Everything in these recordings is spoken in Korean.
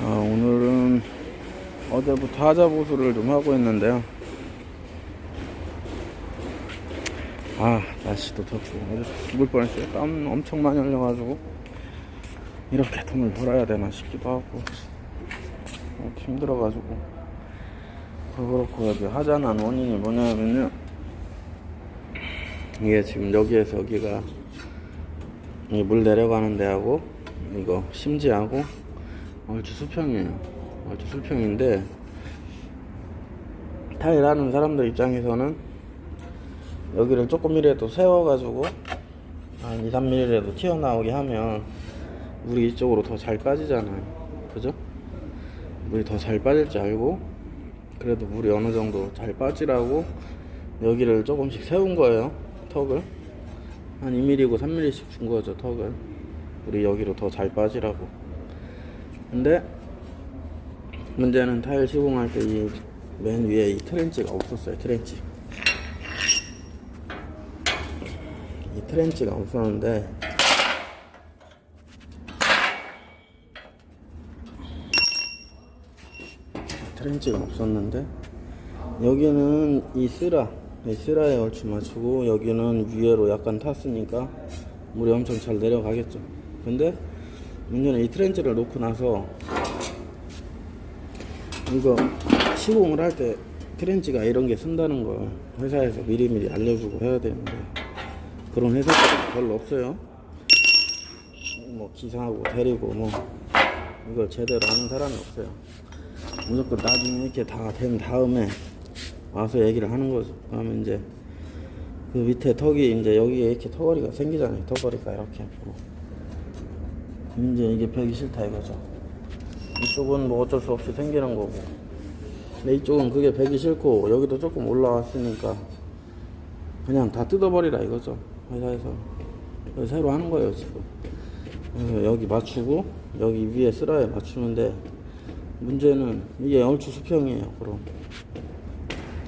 아, 오늘은 어제부터 하자 보수를 좀 하고 있는데요. 아, 날씨도 덥고, 어제 죽을 뻔했어요. 땀 엄청 많이 흘려가지고, 이렇게 돈을 벌어야 되나 싶기도 하고, 어, 힘들어가지고. 그렇고, 여기 하자난 원인이 뭐냐면요. 이게 지금 여기에서 여기가, 이물 내려가는 데하고, 이거 심지하고, 얼추 수평이에요. 얼추 수평인데 타일 하는 사람들 입장에서는 여기를 조금이라도 세워가지고 한 2, 3mm라도 튀어나오게 하면 물이 이쪽으로 더 잘 빠지잖아요. 그죠? 물이 더 잘 빠질 줄 알고 그래도 물이 어느 정도 잘 빠지라고 여기를 조금씩 세운 거예요. 턱을 한 2mm고 3mm씩 준 거죠. 턱을 우리 여기로 더 잘 빠지라고. 근데 문제는 타일 시공할 때 이 맨 위에 이 트렌치가 없었어요 트렌치. 이 트렌치가 없었는데 트렌치가 없었는데 여기는 이 쓰라 이 쓰라에 얼추 맞추고 여기는 위에로 약간 탔으니까 물이 엄청 잘 내려가겠죠. 근데 문제는 이 트렌치를 놓고 나서 이거 시공을 할 때 트렌치가 이런 게 쓴다는 걸 회사에서 미리미리 알려주고 해야 되는데 그런 회사들이 별로 없어요. 뭐 기사하고 데리고 뭐 이걸 제대로 하는 사람이 없어요. 무조건 나중에 이렇게 다 된 다음에 와서 얘기를 하는 거죠. 그러면 이제 그 밑에 턱이 이제 여기에 이렇게 턱걸이가 생기잖아요. 턱걸이가 이렇게 뭐. 이제 이게 벽이 싫다 이거죠. 이쪽은 뭐 어쩔 수 없이 생기는 거고. 근데 이쪽은 그게 배기 싫고 여기도 조금 올라왔으니까 그냥 다 뜯어버리라 이거죠. 회사에서. 새로 하는 거예요 지금. 그래서 여기 맞추고 여기 위에 쓰라에 맞추는데 문제는 이게 얼추 수평이에요. 그럼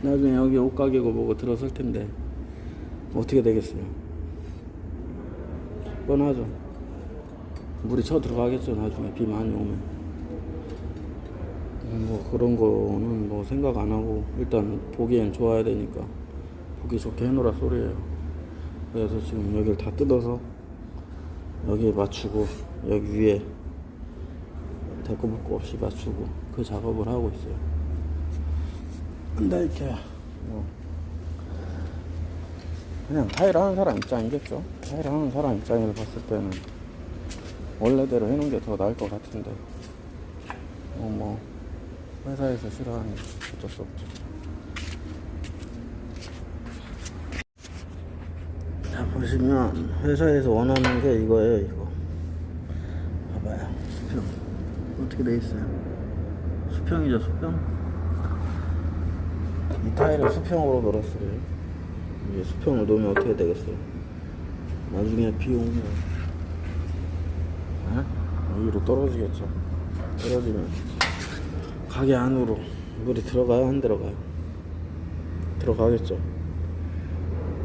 나중에 여기 옷가게고 뭐고 들어설 텐데 어떻게 되겠어요? 뻔하죠. 물이 쳐 들어가겠죠 나중에 비 많이 오면. 뭐 그런 거는 뭐 생각 안 하고 일단 보기엔 좋아야 되니까 보기 좋게 해놓으라 소리예요. 그래서 지금 여기를 다 뜯어서 여기에 맞추고 여기 위에 대꾸불꾸 없이 맞추고 그 작업을 하고 있어요. 근데 이렇게 뭐 그냥 타일 하는 사람 입장이겠죠. 타일 하는 사람 입장에서 봤을 때는 원래대로 해놓은 게 더 나을 것 같은데 어, 뭐 회사에서 싫어하니 어쩔 수 없죠. 자 보시면 회사에서 원하는 게 이거예요 이거. 봐봐요 수평 어떻게 돼 있어요? 수평이죠 수평. 이 타일을 수평으로 넣었어요. 이게 수평을 놓으면 어떻게 되겠어요? 나중에 비 오면 어? 여기로 떨어지겠죠. 떨어지면 가게 안으로 물이 들어가요 안 들어가요 들어가겠죠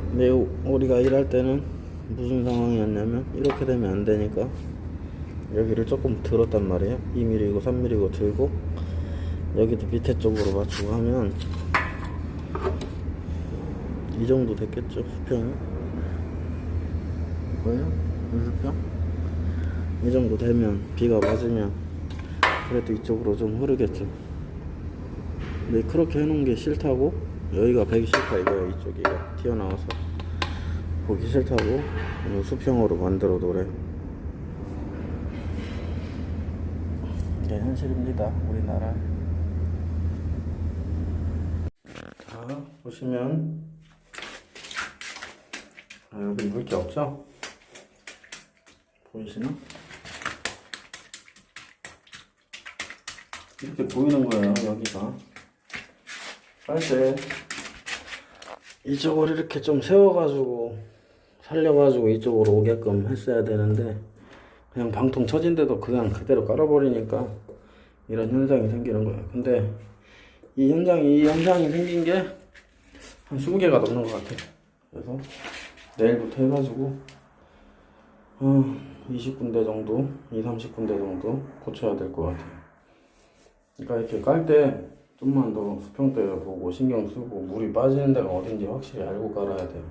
근데 우- 우리가 일할 때는 무슨 상황이었냐면 이렇게 되면 안 되니까 여기를 조금 들었단 말이에요 2mm이고 3mm이고 들고 여기도 밑에 쪽으로 맞추고 하면 이 정도 됐겠죠 수평이 뭐예요? 수평? 이 정도 되면 비가 맞으면 그래도 이쪽으로 좀 흐르겠죠. 근데 그렇게 해놓은 게 싫다고 여기가 배기 싫다 이거야 이쪽이 튀어나와서 보기 싫다고 이 수평으로 만들어 놓으래. 이게 현실입니다 우리나라. 자 보시면 아, 여기 물게 없죠? 보이시나? 이렇게 보이는 거예요 여기가. 빨대. 이쪽을 이렇게 좀 세워가지고 살려가지고 이쪽으로 오게끔 했어야 되는데 그냥 방통 쳐진데도 그냥 그대로 깔아버리니까 이런 현상이 생기는 거예요 근데 이 현상이 이 현상이 생긴 게 한 20개가 넘는 것 같아요 그래서 내일부터 해가지고 어, 20군데 정도 2, 30군데 정도 고쳐야 될 것 같아요 그러니까 이렇게 깔 때 좀만 더 수평대 보고 신경 쓰고 물이 빠지는 데가 어딘지 확실히 알고 깔아야 돼요.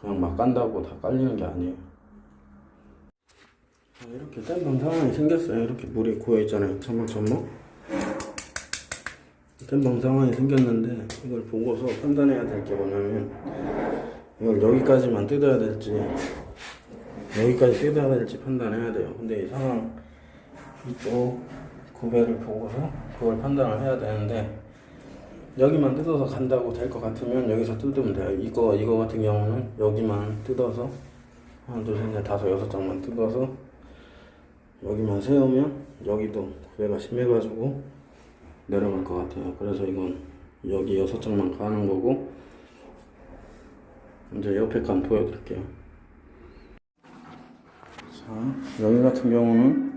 그냥 막 깐다고 다 깔리는 게 아니에요. 자, 이렇게 땜방 상황이 생겼어요. 이렇게 물이 고여 있잖아요. 천막천막. 땜방 상황이 생겼는데 이걸 보고서 판단해야 될 게 뭐냐면 이걸 여기까지만 뜯어야 될지 여기까지 뜯어야 될지 판단해야 돼요. 근데 이 상황 이쪽 구배를 보고서 그걸 판단을 해야 되는데 여기만 뜯어서 간다고 될 것 같으면 여기서 뜯으면 돼요. 이거 이거 같은 경우는 여기만 뜯어서 하나 둘셋넷 다섯 여섯 장만 뜯어서 여기만 세우면 여기도 구배가 심해가지고 내려갈 것 같아요. 그래서 이건 여기 여섯 장만 가는 거고 이제 옆에 칸 보여드릴게요. 자 여기 같은 경우는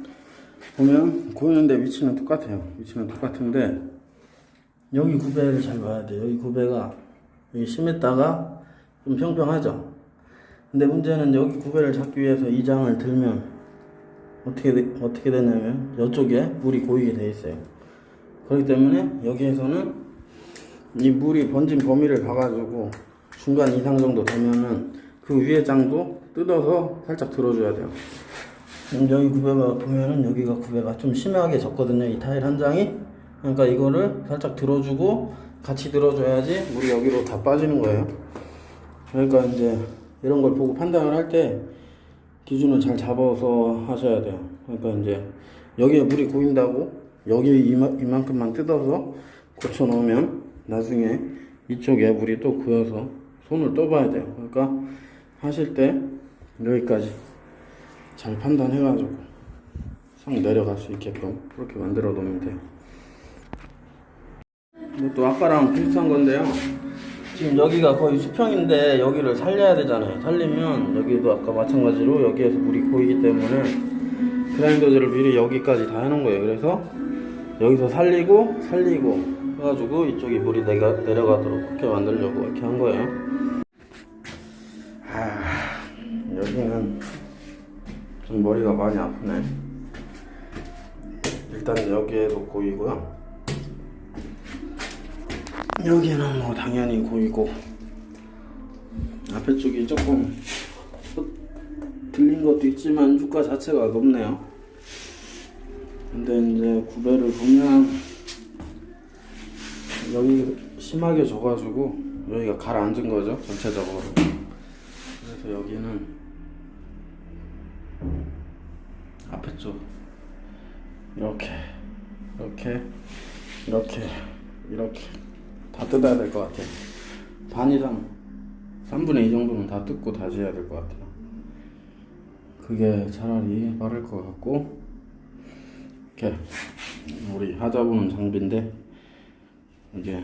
보면 고이는데 위치는 똑같아요. 위치는 똑같은데 여기 구배를 잘 봐야 돼요. 여기 구배가 여기 심했다가 좀 평평하죠. 근데 문제는 여기 구배를 잡기 위해서 이 장을 들면 어떻게 되, 어떻게 되냐면 이쪽에 물이 고이게 돼 있어요. 그렇기 때문에 여기에서는 이 물이 번진 범위를 봐가지고 중간 이상 정도 되면은 그 위에 장도 뜯어서 살짝 들어줘야 돼요. 지금 여기 구배가 보면은 여기가 구배가 좀 심하게 졌거든요. 이 타일 한 장이. 그러니까 이거를 살짝 들어주고 같이 들어줘야지 물이 여기로 다 빠지는 거예요. 그러니까 이제 이런 걸 보고 판단을 할 때 기준을 잘 잡아서 하셔야 돼요. 그러니까 이제 여기에 물이 고인다고 여기 이마, 이만큼만 뜯어서 고쳐 놓으면 나중에 이쪽에 물이 또 고여서 손을 떠봐야 돼요. 그러니까 하실 때 여기까지 잘 판단해가지고 상 내려갈 수 있게끔 그렇게 만들어 놓으면 돼요. 이것도 아까랑 비슷한 건데요. 지금 여기가 거의 수평인데 여기를 살려야 되잖아요. 살리면 여기도 아까 마찬가지로 여기에서 물이 고이기 때문에 그라인더즈를 미리 여기까지 다 해놓은 거예요. 그래서 여기서 살리고 살리고 해가지고 이쪽이 물이 내가, 내려가도록 그렇게 만들려고 이렇게 한 거예요. 아, 여기는 좀 머리가 많이 아프네. 일단 여기에도 고이고요. 여기는 뭐 당연히 고이고 앞에 쪽이 조금 들린 것도 있지만 주가 자체가 높네요. 근데 이제 구배를 보면 여기 심하게 져가지고 여기가 가라앉은 거죠 전체적으로. 그래서 여기는 앞에 쪽 이렇게 이렇게 이렇게 이렇게 다 뜯어야 될 것 같아요. 반 이상 3분의 2 정도는 다 뜯고 다시 해야 될 것 같아요. 그게 차라리 빠를 것 같고 이렇게 우리 하자보는 장비인데 이게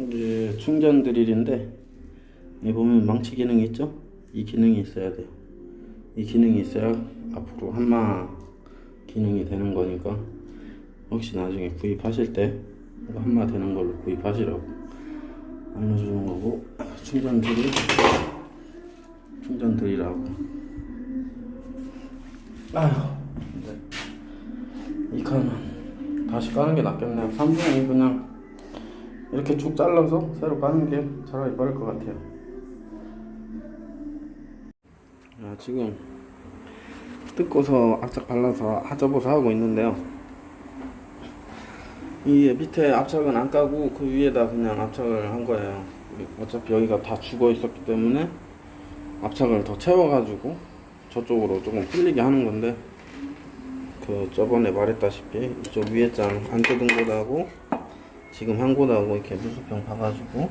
이게 충전 드릴인데 여기 보면 망치 기능이 있죠? 이 기능이 있어야 돼요. 이 기능이 있어야 앞으로 한마 기능이 되는 거니까. 혹시 나중에 구입하실 때 한마 되는 걸로 구입하시라고 알려주는 거고 충전 드릴 충전 드리라고. 아휴 네. 이 칸은 다시 까는 게 낫겠네요. 3분의 2 그냥 이렇게 쭉 잘라서 새로 까는 게 차라리 빠를 것 같아요 아, 지금 뜯고서 압착 발라서 하자보서 하고 있는데요. 이 밑에 압착은 안 까고 그 위에다 그냥 압착을 한 거예요. 어차피 여기가 다 죽어 있었기 때문에 압착을 더 채워가지고 저쪽으로 조금 풀리게 하는 건데 그 저번에 말했다시피 이쪽 위에 장 안 뜯은 곳하고 지금 한 곳하고 이렇게 무수병 봐가지고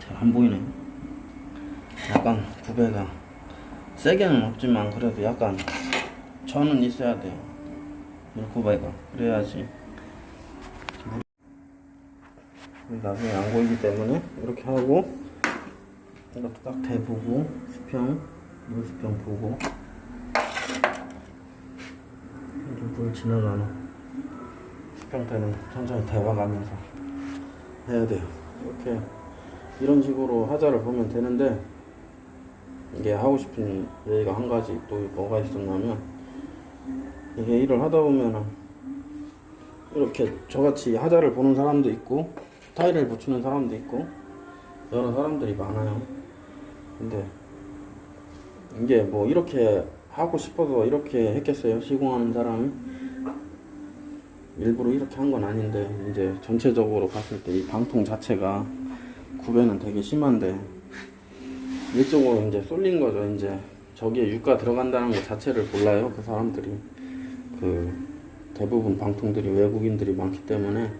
잘 안 보이네요 약간 구배가 세게는 없지만 그래도 약간 저는 있어야 돼요. 물구배가. 그래야지. 물이 나중에 안 고이기 때문에 이렇게 하고 이것도 딱 대보고 수평 물수평 보고 물 지나가는 수평대는 천천히 대봐가면서 해야 돼요. 이렇게 이런 식으로 하자를 보면 되는데 이게 하고 싶은 얘기가 한 가지 또 뭐가 있었냐면 이게 일을 하다 보면은 이렇게 저같이 하자를 보는 사람도 있고 타일을 붙이는 사람도 있고 여러 사람들이 많아요. 근데 이게 뭐 이렇게 하고 싶어서 이렇게 했겠어요? 시공하는 사람이 일부러 이렇게 한 건 아닌데 이제 전체적으로 봤을 때 이 방통 자체가 구배는 되게 심한데 이쪽으로 이제 쏠린 거죠. 이제 저기에 유가 들어간다는 것 자체를 몰라요. 그 사람들이 그 대부분 방통들이 외국인들이 많기 때문에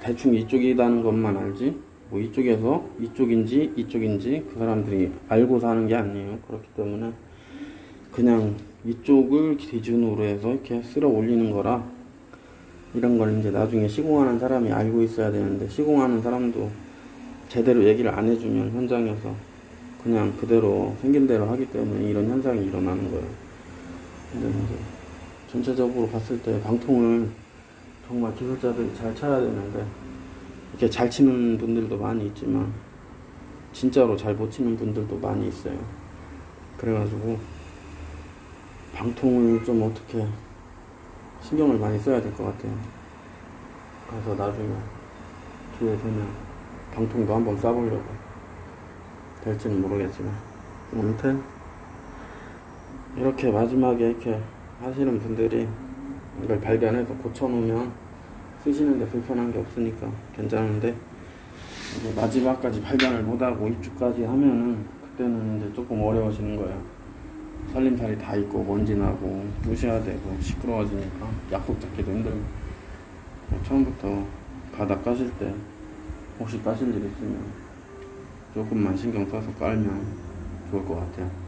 대충 이쪽이라는 것만 알지 뭐 이쪽에서 이쪽인지 이쪽인지 그 사람들이 알고 사는 게 아니에요. 그렇기 때문에 그냥 이쪽을 기준으로 해서 이렇게 쓸어 올리는 거라 이런 걸 이제 나중에 시공하는 사람이 알고 있어야 되는데 시공하는 사람도 제대로 얘기를 안 해주면 현장에서 그냥 그대로 생긴 대로 하기 때문에 이런 현상이 일어나는 거예요. 근데 이제 전체적으로 봤을 때 방통을 정말 기술자들이 잘 쳐야 되는데 이렇게 잘 치는 분들도 많이 있지만 진짜로 잘 못 치는 분들도 많이 있어요. 그래가지고 방통을 좀 어떻게 신경을 많이 써야 될 것 같아요. 그래서 나중에 기회 되면 방통도 한번 쏴보려고 될지는 모르겠지만 아무튼 이렇게 마지막에 이렇게 하시는 분들이 이걸 발견해서 고쳐놓으면 쓰시는데 불편한 게 없으니까 괜찮은데 마지막까지 발견을 못하고 입주까지 하면은 그때는 이제 조금 어려워지는 거예요. 살림살이 다 있고 먼지 나고 무시해야 되고 시끄러워지니까 약속 잡기도 힘들고 처음부터 바닥 까실 때 혹시 까실 일 있으면 조금만 신경 써서 깔면 좋을 것 같아요.